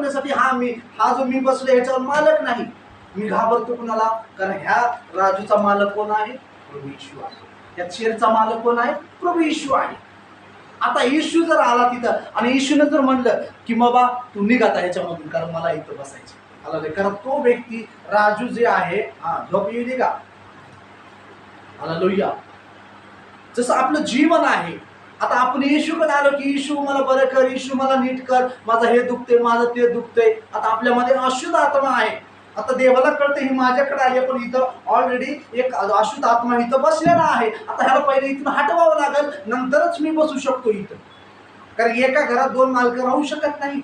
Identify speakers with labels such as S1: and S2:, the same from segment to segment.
S1: करण्यासाठी हा मी हा जो मी बसलो ह्याच्यावर मालक नाही. मी घाबरतो कुणाला? कारण ह्या राजूचा मालक कोण आहे? प्रभू इशू आहे. ह्या चेअरचा मालक कोण आहे? प्रभू इशू आहे. आता येशू जर आला तिथं आणि येशूने जर म्हणलं की बाबा तू निघ ह्याच्यामधून कारण मला इथं बसायचं आला कारण तो व्यक्ती राजू जे आहे हा झोप येऊ का? आला लोहिया जसं आपलं जीवन आहे आता आपण येशूकडे आलो की येशू मला बरं कर येशू मला नीट कर माझं हे दुखतंय माझं ते दुखतंय. आता आपल्यामध्ये अशुद्ध आत्मा आहे. आता देवाला कळतं ही माझ्याकडे आली पण इथं ऑलरेडी एक अशुद्ध आत्मा इथं बसलेला आहे. आता ह्याला पहिले इथून हटवावं लागेल नंतरच मी बसू शकतो इथं. कारण एका घरात दोन मालक राहू शकत नाही.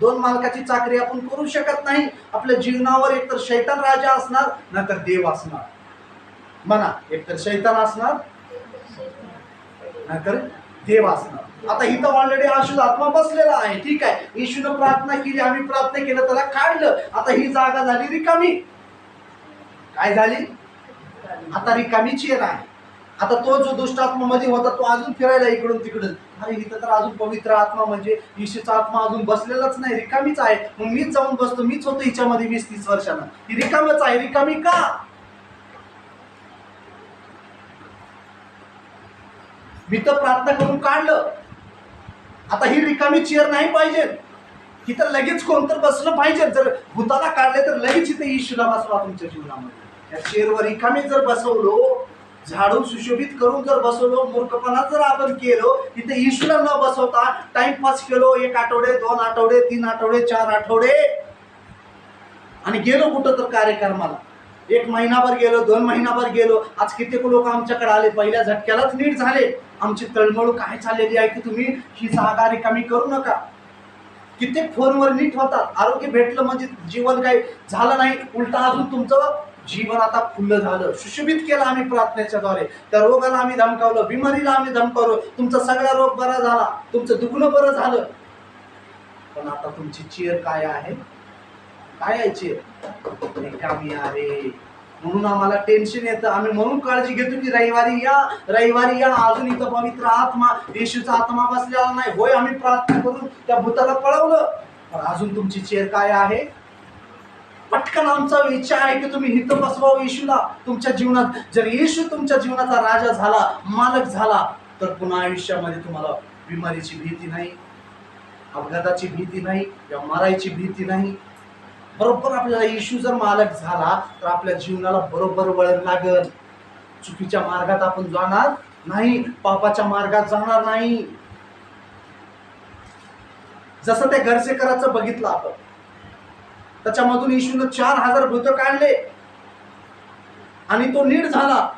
S1: दोन मालकाची चाकरी आपण करू शकत नाही. आपल्या जीवनावर एकतर शैतान राजा असणार नाहीतर देव असणार. म्हणा एकतर शैतान असणार नाहीतर देव असणं आता इथं ऑलरेडी अशुद्ध आत्मा बसलेला आहे. ठीक आहे. येशून प्रार्थना केली आम्ही प्रार्थना केलं त्याला काढलं. आता ही जागा झाली रिकामी. काय झाली? आता रिकामी चेर आहे. आता तो जो दुष्ट आत्मा मध्ये होता तो अजून फिरायला इकडून तिकडून. अरे इथं तर अजून पवित्र आत्मा म्हणजे येशूचा आत्मा अजून बसलेलाच नाही. रिकामीच आहे. मग मीच जाऊन बसतो. मीच होतो हिच्यामध्ये वीस तीस वर्षानं. ही रिकामच आहे. रिकामी का? मी तर प्रार्थना करून काढलं. आता ही रिकामी चेअर नाही पाहिजे. इथं लगेच कोणतं बसलं पाहिजे. जर भूताला काढले तर लगेच इथं येशूला बसवा तुमच्या जीवनामध्ये. या चेअरवर रिकामी जर बसवलो झाडू सुशोभित करून जर बसवलो मूर्खपणा जर आपण केलो इथे येशूला न बसवता टाइमपास केलो एक आठवडे दोन आठवडे तीन आठवडे चार आठवडे. आणि गेलो कुठं तर कार्यक्रमाला. एक महिनाभर गेलो दोन महिनाभर गेलो आज कित्येक लोक आमच्याकडे आले पहिल्या झटक्यालाच नीट झाले. आमची तळमळ काय चाललेली आहे की तुम्ही ही जागा रिकामी करू नका. कित्येक फोनवर नीट होतात. आरोग्य भेटलं म्हणजे जीवन काही झालं नाही. उलटा अजून तुमचं जीवन आता फुल्ल झालं. सुशोभित केलं आम्ही प्रार्थनेच्याद्वारे त्या रोगाला आम्ही धमकावलं बिमारीला आम्ही धमकावलो. तुमचा सगळा रोग बरा झाला. तुमचं दुखणं बरं झालं. पण आता तुमची चेअर काय आहे? काय यायचे? चेअर रिकामी म्हणून आम्हाला टेन्शन येतं. आम्ही म्हणून काळजी घेतो की रविवारी या रविवारी या. अजून इथं पवित्र आत्मा येशूचा आत्मा बसलेला नाही. होय आम्ही प्रार्थना करून त्या भूताला पळवलं. पण अजून तुमची चेअर काय आहे? पटकन आमचा इच्छा आहे की तुम्ही हित बसवावं येशूला. तुमच्या जीवनात जर येशू तुमच्या जीवनाचा राजा झाला मालक झाला तर पुन्हा आयुष्यामध्ये तुम्हाला बिमारीची भीती नाही अपघाताची भीती नाही या मरायची भीती नाही बरोबर आपल्याला इश्यू जर मालक झाला तर आपल्या जीवनाला बरोबर वळण लागल. चुकीच्या मार्गात आपण जाणार नाही पापाच्या मार्गात जाणार नाही. जसं त्या घरसेकराचं बघितलं आपण. त्याच्यामधून येशूनं चार हजार भूत काढले. आणि तो नीट झाला.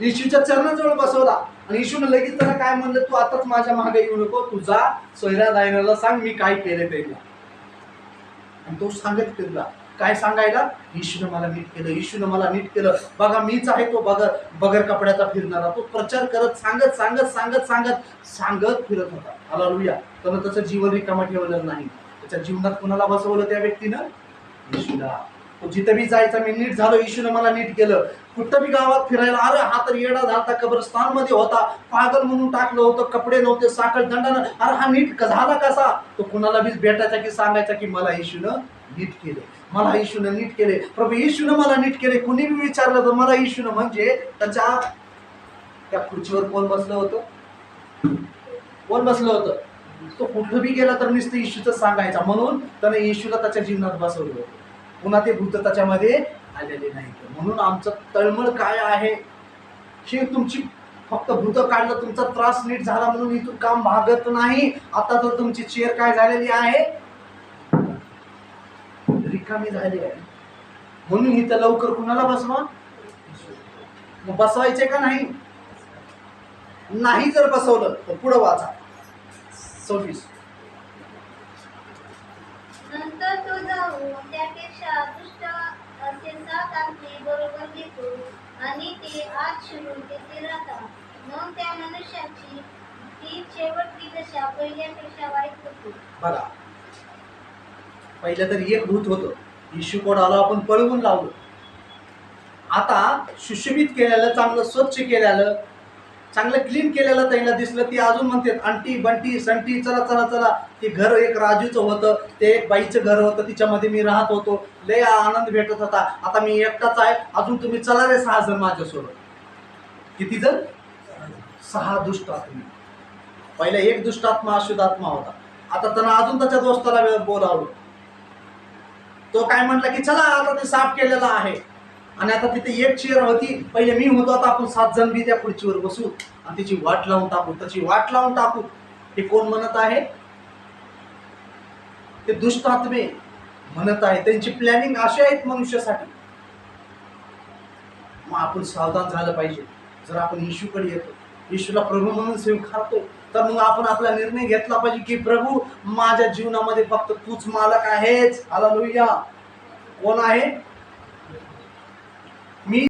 S1: येशूच्या चरणाजवळ बसवला. आणि येशूनं लगेच त्याला काय म्हणलं? तू आताच माझ्या मागे येऊ नको. तुझा सोयऱ्या दायनाला सांग मी काय केले त्याला आणि तो सांगत फिरला. काय सांगायला? येशून मला नीट केलं येशून मला नीट केलं. बघा मीच आहे तो बगर बगर कपड्याचा फिरणारा. तो प्रचार करत सांगत सांगत सांगत सांगत सांगत फिरत होता. आला लुया त्यानं त्याचं जीवन रिकामा ठेवलं नाही. त्याच्या जीवनात कुणाला बसवलं त्या व्यक्तीनं? येशूला जिथं मी जायचं मी नीट झालो येशूनं मला नीट केलं. कुठं मी गावात फिरायला अरे हा तर येडा झाला कब्रस्तानमध्ये होता. पागल म्हणून टाकलं होतं कपडे नव्हते साखर दंडानं. अरे हा नीट झाला कसा? तो कुणाला बी भेटायचा की सांगायचा की मला इशून नीट केले. मला इशून नीट केले. प्रभू येशूनं मला नीट केले. कुणी बी विचारलं तर मला येशूनं म्हणजे त्याच्या त्या खुर्चीवर कोण बसलं होतं? कोण बसलं होतं? तो कुठं बी गेला तर नुसतं येशूचं सांगायचा. म्हणून त्याने येशूला त्याच्या जीवनात बसवलं होतं. पुन्हा ते भूत त्याच्यामध्ये आलेले नाहीत म्हणून आमचं तळमळ काय आहे? हे तुमची फक्त भूत काढलं तुमचा त्रास नीट झाला म्हणून इथून काम भागत नाही. आता तर तुमची चेअर काय झालेली आहे? रिकामी झाली आहे. म्हणून इथं लवकर कुणाला बसवा? मग बसवायचे का नाही? नाही जर बसवलं तर पुढं वाचा. सव्वीस.
S2: नंतर तो असे बरोबर घेतो आणि ते आत शिरून तेथे राहतात. मग त्या मनुष्याची ती शेवटची दशा पहिल्यापेक्षा वाईट होती.
S1: बघा पहिलं तर एक भूत होतं. येशू कोणाला आपण पळवून लावलो. आता सुशोभित केलेलं चांगलं स्वच्छ केलेलं चांगलं क्लीन केलेलं त्याला दिसलं ती अजून म्हणते अंटी बंटी संटी चला चला चला. ती घर एक राजूचं होतं ते एक बाईचं घर होतं तिच्यामध्ये मी राहत होतो. लय आनंद भेटत होता. आता मी एकटाच आहे अजून तुम्ही चला रे सहा जण माझ्यासोबत. किती जण? सहा दुष्ट आत्मे. पहिला एक दुष्ट आत्मा अशुद्ध आत्मा होता. आता त्यांना अजून त्याच्या दोस्ताला बोलावलं. तो काय म्हटला की चला आता ते साफ केलेला आहे. आणि आता तिथे एक चेअर होती. पहिले मी होतो आता आपण सात जण बी त्या खुर्चीवर बसू. आणि तिची वाट लावून टाकू. त्याची वाट लावून टाकू. हे कोण म्हणत आहे? ते दुष्ट आत्मे म्हणत आहे त्यांची प्लॅनिंग अशी आहेत मनुष्यासाठी. मग आपण सावधान झालं पाहिजे. जर आपण येशूकडे येतो. येशूला प्रभू म्हणून स्वीकारतो. तर मग आपण आपला निर्णय घेतला पाहिजे की प्रभू माझ्या जीवनामध्ये फक्त तूच मालक आहेच आला लोहिया कोण आहे?